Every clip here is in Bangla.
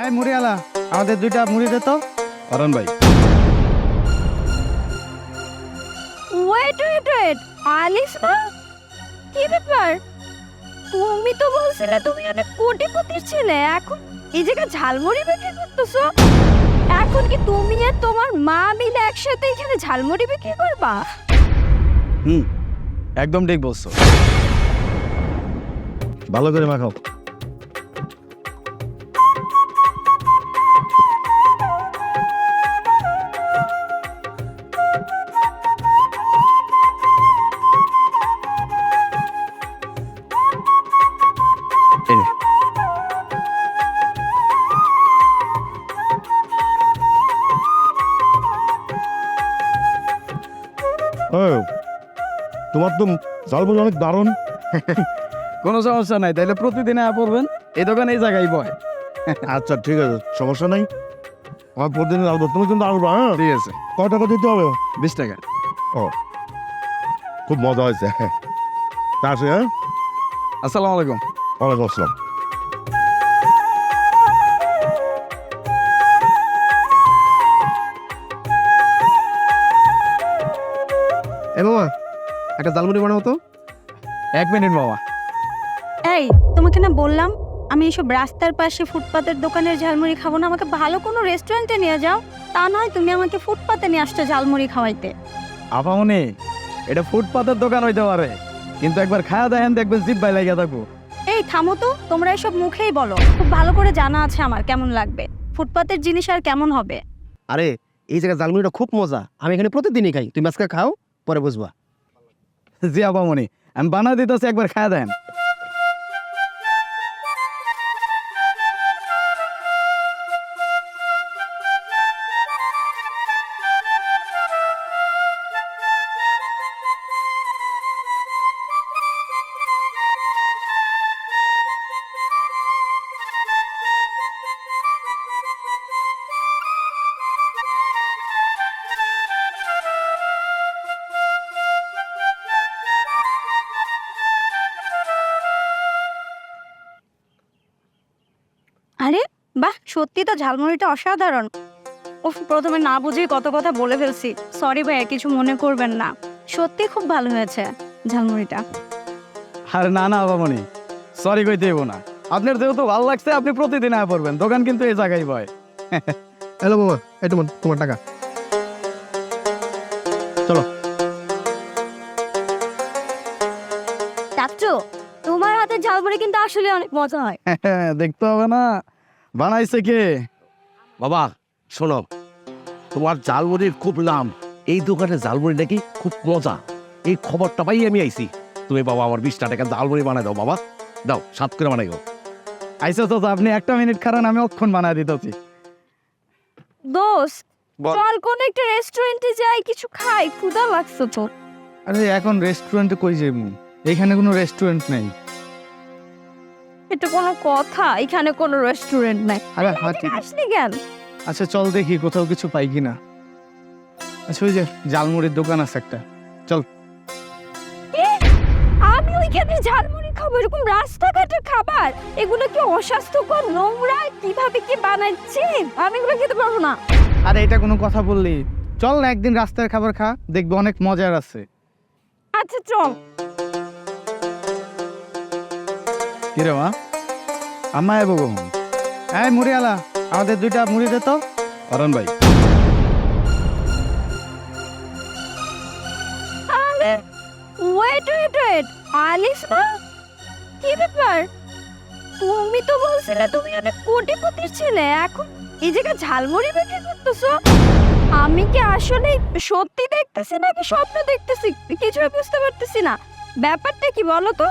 এই মুড়িওয়ালা আমাদের দুইটা মুড়ি দে তো। অরণ ভাই। ওয়েট ওয়েট ওয়েট আলিস না? কি ব্যাপার? তুমি তো বলছিলে তুমি অনেক কোটিপতির ছেলে এখন এই জায়গায় ঝালমুড়ি বিক্রি করতেছো? এখন কি তুমি আর তোমার মা মিলে একসাথে এখানে ঝালমুড়ি বিক্রি করবা? হুম একদম ঠিক বলছো। ভালো করে মাখাও। তোমার তো ঝালমুড়ি অনেক দারুণ। কোনো সমস্যা নাই তাইলে প্রতিদিন আয়া পড়বেন এই দোকান এই জায়গায় বয়। আচ্ছা ঠিক আছে সমস্যা নাই। আমার প্রতিদিন আসব তুমি কিন্তু আসবা হ্যাঁ? ঠিক আছে। কয় টাকা দিতে হবে? বিশ টাকা। ও খুব মজা হয়েছে। তা আসে হ্যাঁ? আসসালামু আলাইকুম। ওয়ালাইকুম আসসালাম। এ মামা একটা জালমুড়ি বানাও তো। এক মিনিট বাবা এই তোমাকে না বললাম আমি এসব রাস্তার পাশে ফুটপাতের দোকানের ঝালমুড়ি খাব না আমাকে ভালো কোনো রেস্টুরেন্টে নিয়ে যাও। তা নয় তুমি আমাকে ফুটপাতে নিয়ে আসছো ঝালমুড়ি খাওয়াইতে। আপামনি এটা ফুটপাতের দোকান হইতে পারে কিন্তু একবার খায়া দেখেন দেখবেন জিপ বাই লাগিয়া থাকব। এই থামো তো তোমরা এসব মুখেই বলো। খুব ভালো করে জানা আছে আমার কেমন লাগবে। ফুটপাতের জিনিস আর কেমন হবে? আরে এই জায়গায় জালমুড়িটা খুব মজা। আমি এখানে প্রতিদিনই খাই। তুমি আজকে খাও পরে বুঝবা। জি আপামনি আমি বানা দিতেছি একবার খায়া দেন আরে বাহ সত্যি তো ঝালমুড়িটা অসাধারণ। ও প্রথমে না বুঝেই কত কথা বলে ফেলছি। সরি ভাই কিছু মনে করবেন না। সত্যি খুব ভালো হয়েছে ঝালমুড়িটা। আর না না বাবামণি। সরি কই দেব না। আপনার যেহেতু ভালো লাগছে আপনি প্রতিদিন আয় পড়বেন। দোকান কিন্তু এই জায়গায় বয় হ্যালো বাবা এই তোমার তোমার টাকা। ঝালমুড়ি কিন্তু আসলে অনেক মজা হয়। দেখতে হবে না। বানাইছে কে? বাবা শোনো তোমার জালমুড়ির খুব নাম। এই দোকানে জালমুড়ি নাকি খুব মজা। এই খবরটা পাই আমি আইছি। তুমি বাবা আমার বিশটা টাকা জালমুড়ি বানাই দাও বাবা। দাও সাত করে বানাই দাও। আইসা তো আপনি একটা মিনিট খারান আমি অক্ষণ বানায় দিতেছি। দোস্ত বল। চল কোন একটা রেস্টুরেন্টে যাই কিছু খাই ক্ষুধা লাগছে তো। আরে এখন রেস্টুরেন্টে কই যাইমু? এখানে কোনো রেস্টুরেন্ট নেই। এটা কোনো কথা? এখানে কোনো রেস্টুরেন্ট নাই। আরে আসলি কেন? আচ্ছা চল দেখি কোথাও কিছু পাই কিনা। আচ্ছা ওই যে জালমুড়ির দোকান আছে একটা। এ, আমি ওইখানে ঝালমুড়ি খাব এরকম রাস্তাঘাটের খাবার? এগুলো কি অস্বাস্থ্যকর নোংরা? কীভাবে কি বানাচ্ছে আমি এগুলো খেতে পারব না। আরে এটা কোনো কথা বললি। চল না একদিন রাস্তার খাবার খা দেখব অনেক মজার আছে। আচ্ছা চল। কিরে মা? আম্মা এবো কখন এই মুড়িওয়ালা আমাদের দুইটা মুড়ি দে তো। অরণ ভাই। আরে ওয়েট ওয়েট ওয়েট আলিস না কি ব্যাপার? তুমি তো বলছিলে তুমি অনেক কোটিপতির ছেলে এখন এই জায়গায় ঝালমুড়ি বিক্রি করতেছো? আমি কি আসলে সত্যি দেখতেছি নাকি স্বপ্ন দেখতেছি? কিছুই বুঝতে পারতেছি না। ব্যাপারটা কি বলো তো?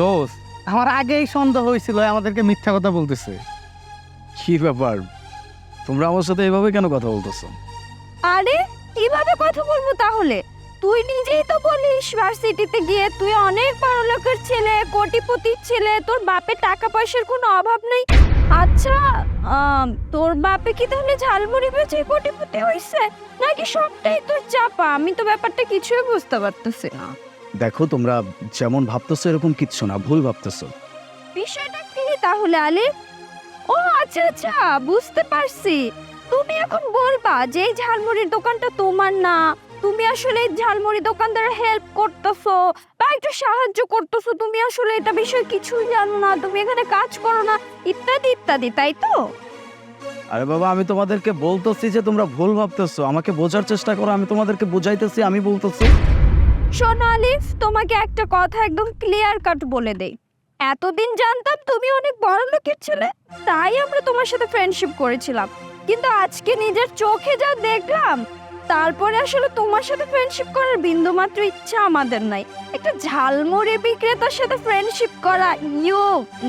দোস্ত আমার আগেই সন্দেহ হয়েছিল আমাদেরকে মিথ্যা কথা বলতেছে। কি ব্যাপার? তোমরা আমার সাথে এভাবে কেন কথা বলতেছো? আরে কীভাবে কথা বলব তাহলে? তুই নিজেই তো বলিস ভার্সিটিতে গিয়ে তুই অনেক বড় লোকের ছেলে কোটিপতির ছেলে তোর বাপের টাকা পয়সার কোনো অভাব নেই। আচ্ছা তোর বাপে কি তাহলে ঝালমুড়ি বেচে কোটিপতি হইছে? নাকি সবটাই তোর চাপা? আমি তো ব্যাপারটা কিছুই বুঝতে পারতেছি না। দেখো তোমরা যেমন ভাবতেছো এরকম কিচ্ছু না ভুল ভাবতেছো। বিষয়টা কি তাহলে আলী? ও আচ্ছা আচ্ছা বুঝতে পারছি। তুমি এখন বলবা যে এই ঝালমুড়ির দোকানটা তোমার না। তুমি আসলে ঝালমুড়ি দোকানদারের হেল্প করতেছো বা একটু সাহায্য করতেছো। তুমি আসলে এটা বিষয়ে কিছুই জানো না। তুমি এখানে কাজ করো না ইত্যাদি ইত্যাদি তাই তো? আরে বাবা আমি তোমাদেরকে বলতেছি যে তোমরা ভুল ভাবতেছো। আমাকে বোঝার চেষ্টা করো আমি তোমাদেরকে বুঝাইতেছি আমি বলতেছি। শোনো আলিফ, তোমাকে একটা কথা একদম ক্লিয়ার কাট বলে দেই। এতদিন জানতাম তুমি অনেক বড় লোকের ছেলে, তাই আমরা তোমার সাথে ফ্রেন্ডশিপ করেছিলাম। কিন্তু আজকে নিজের চোখে যা দেখলাম, তারপরে আসলে তোমার সাথে ফ্রেন্ডশিপ করার বিন্দুমাত্র ইচ্ছা আমাদের নাই। একটা ঝালমুড়ি বিক্রেতার সাথে ফ্রেন্ডশিপ করা ইউ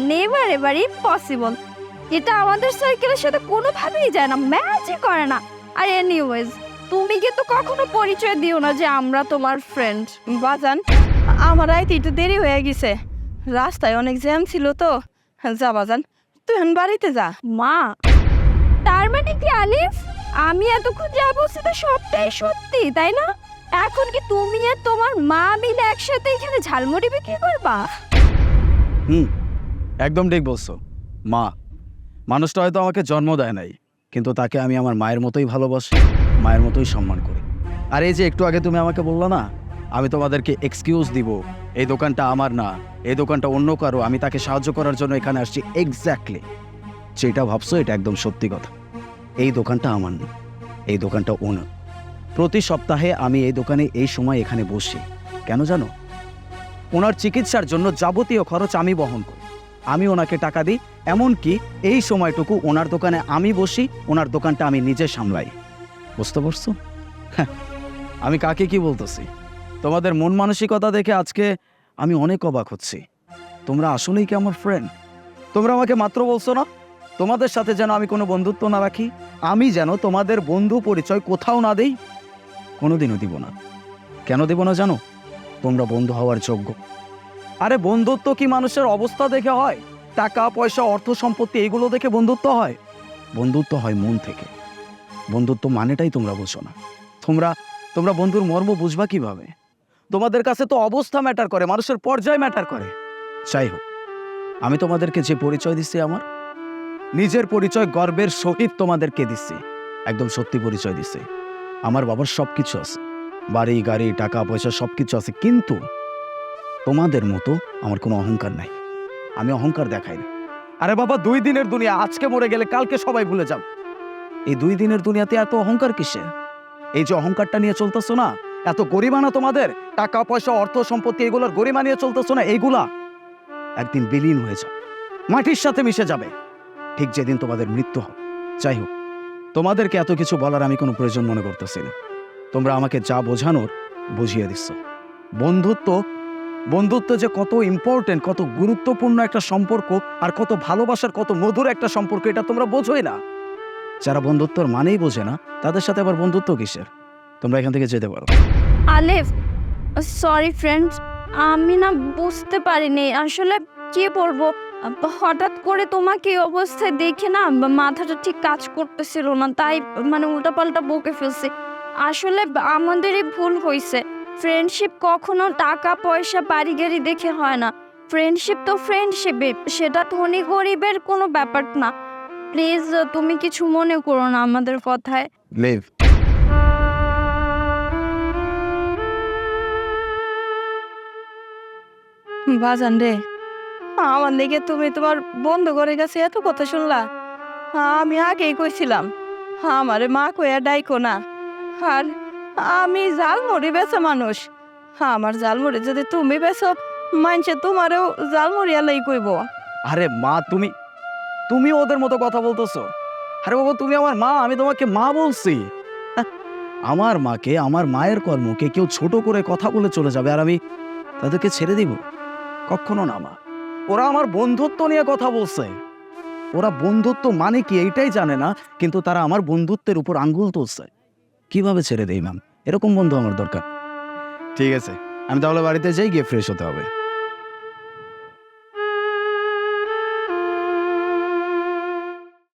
নেভার এভার ইম্পসিবল এটা আমাদের সার্কেলের সাথে কোনোভাবেই যায় না ম্যাচই করে না। আর এনিওয়েজ তুমি কিন্তু কখনো পরিচয় দিও না যে আমরা তোমার ফ্রেন্ড বাজান, আমার আইতে একটু দেরি হয়ে গেছে। রাস্তায় অনেক জ্যাম ছিল তো। যা বাজান, তুই এখন বাড়িতে যা। মা। তার মানে কি আলিফ? আমি এতক্ষণ যা বলছি তো সবটাই সত্যি, তাই না? এখন কি তুমি আর তোমার মা মিলে একসাথে এখানে ঝালমুড়ি বিক্রি করবা? হুম, একদম ঠিক বলছো। মা, মানুষটা হয়তো আমাকে জন্ম দেয় নাই, কিন্তু তাকে আমি আমার মায়ের মতোই ভালোবাসি। মায়ের মতোই সম্মান করি। আর এই যে একটু আগে তুমি আমাকে বলল না, আমি তোমাদেরকে এক্সকিউজ দিব, এই দোকানটা আমার না, এই দোকানটা অন্য কারও, আমি তাকে সাহায্য করার জন্য এখানে আসছি। এক্স্যাক্টলি যেটা ভাবছ এটা একদম সত্যি কথা। এই দোকানটা আমার না, এই দোকানটা ওনার। প্রতি সপ্তাহে আমি এই দোকানে এই সময় এখানে বসি। কেন জানো? ওনার চিকিৎসার জন্য যাবতীয় খরচ আমি বহন করি। আমি ওনাকে টাকা দিই, এমনকি এই সময়টুকু ওনার দোকানে আমি বসি, ওনার দোকানটা আমি নিজে সামলাই। বুঝতে পারছ? হ্যাঁ, আমি কাকে কি বলতেছি? তোমাদের মন মানসিকতা দেখে আজকে আমি অনেক অবাক হচ্ছি। তোমরা আসলেই কি আমার ফ্রেন্ড তোমরা আমাকে মাত্র বলছো না? তোমাদের সাথে যেন আমি কোনো বন্ধুত্ব না রাখি? আমি যেন তোমাদের বন্ধু পরিচয় কোথাও না দেই? কোনোদিনও দিব না। কেন দেব না জানো? তোমরা বন্ধু হওয়ার যোগ্য। আরে বন্ধুত্ব কি মানুষের অবস্থা দেখে হয়? টাকা পয়সা অর্থ সম্পত্তি এগুলো দেখে বন্ধুত্ব হয়? বন্ধুত্ব হয় মন থেকে। বন্ধুত্ব মানেটাই তোমরা বুঝো না। তোমরা তোমরা বন্ধুর মর্ম বুঝবা কীভাবে? তোমাদের কাছে তো অবস্থা ম্যাটার করে, মানুষের পর্যায় ম্যাটার করে। যাই হোক, আমি তোমাদেরকে যে পরিচয় দিচ্ছি আমার, নিজের পরিচয় গর্বের সহিত তোমাদেরকে দিচ্ছি একদম সত্যি পরিচয় দিচ্ছি আমার বাবার সব কিছু আছে, বাড়ি, গাড়ি, টাকা, পয়সা সব কিছু আছে, কিন্তু তোমাদের মতো আমার কোনো অহংকার নাই। আমি অহংকার দেখাই না। আরে বাবা, দুই দিনের দুনিয়া, আজকে মরে গেলে কালকে সবাই ভুলে যাও এই দুই দিনের দুনিয়াতে এত অহংকার কিসে? এই যে অহংকারটা নিয়ে চলতেছো না, এত গরিমানা তোমাদের, টাকা, পয়সা, অর্থ, সম্পত্তি, এগুলোর গরিমা নিয়ে চলতেছো না, এইগুলা একদিন বিলীন হয়ে যাবে, মাটির সাথে মিশে যাবে। ঠিক যেদিন তোমাদের মৃত্যু হবে। যাই হোক, তোমাদেরকে এত কিছু বলার আমি কোনো প্রয়োজন মনে করতেছি না। তোমরা আমাকে যা বোঝানোর বুঝিয়ে দিচ্ছ। বন্ধুত্ব বন্ধুত্ব যে কত ইম্পর্টেন্ট কত গুরুত্বপূর্ণ একটা সম্পর্ক, আর কত ভালোবাসার, কত মধুর একটা সম্পর্ক, এটা তোমরা বোঝোই না। যারা বন্ধুত্বর মানেই বোঝে না, তাদের সাথে আবার বন্ধুত্ব কিসের? তোমরা এখান থেকে যেতে পারো। আলেফ, সরি ফ্রেন্ডস, আমি না বুঝতে পারিনি, আসলে কি বলব? হঠাৎ করে তোমাকে এই অবস্থায় দেখে না মাথাটা ঠিক কাজ করতেছিল না, তাই মানে উল্টাপাল্টা বকে ফেলছি। আসলে আমাদেরই ভুল হয়েছে ফ্রেন্ডশিপ কখনো টাকা, পয়সা বাড়ি গাড়ি দেখে হয় না। ফ্রেন্ডশিপ তো ফ্রেন্ডশিপে সেটা ধনী গরিবের কোনো ব্যাপার না। প্লিজ তুমি কিছু মনে করো না আমাদের কথায়। লিভ বাজান রে আমার দিকে তুমি তোমার বন্ধু ঘরের কাছে এত কথা শুনলা। আমি আগেই কইছিলাম আমারে মা কইয়া ডাইকো না। আর আমি জালমুড়ি বেচা মানুষ। আমার জালমুড়ি যদি তুমি বেচো মানছে তোমারও জালমুড়ি আলাই কইব। আরে মা তুমি তুমি ওদের মতো কথা বলতেছো? আরে বাবা, তুমি আমার মা, আমি তোমাকে মা বলছি। আমার মাকে, আমার মায়ের কর্মকে কেউ ছোট করে কথা বলে চলে যাবে আর আমি তাদেরকে ছেড়ে দিব? কখনো না, মা। ওরা আমার বন্ধুত্ব নিয়ে কথা বলছে। ওরা বন্ধুত্ব মানে কি এইটাই জানে না, কিন্তু তারা আমার বন্ধুত্বের উপর আঙ্গুল তুলছে। কীভাবে ছেড়ে দেই ম্যাম এরকম বন্ধু আমার দরকার। ঠিক আছে, আমি তাহলে বাড়িতে যাই, গিয়ে ফ্রেশ হতে হবে।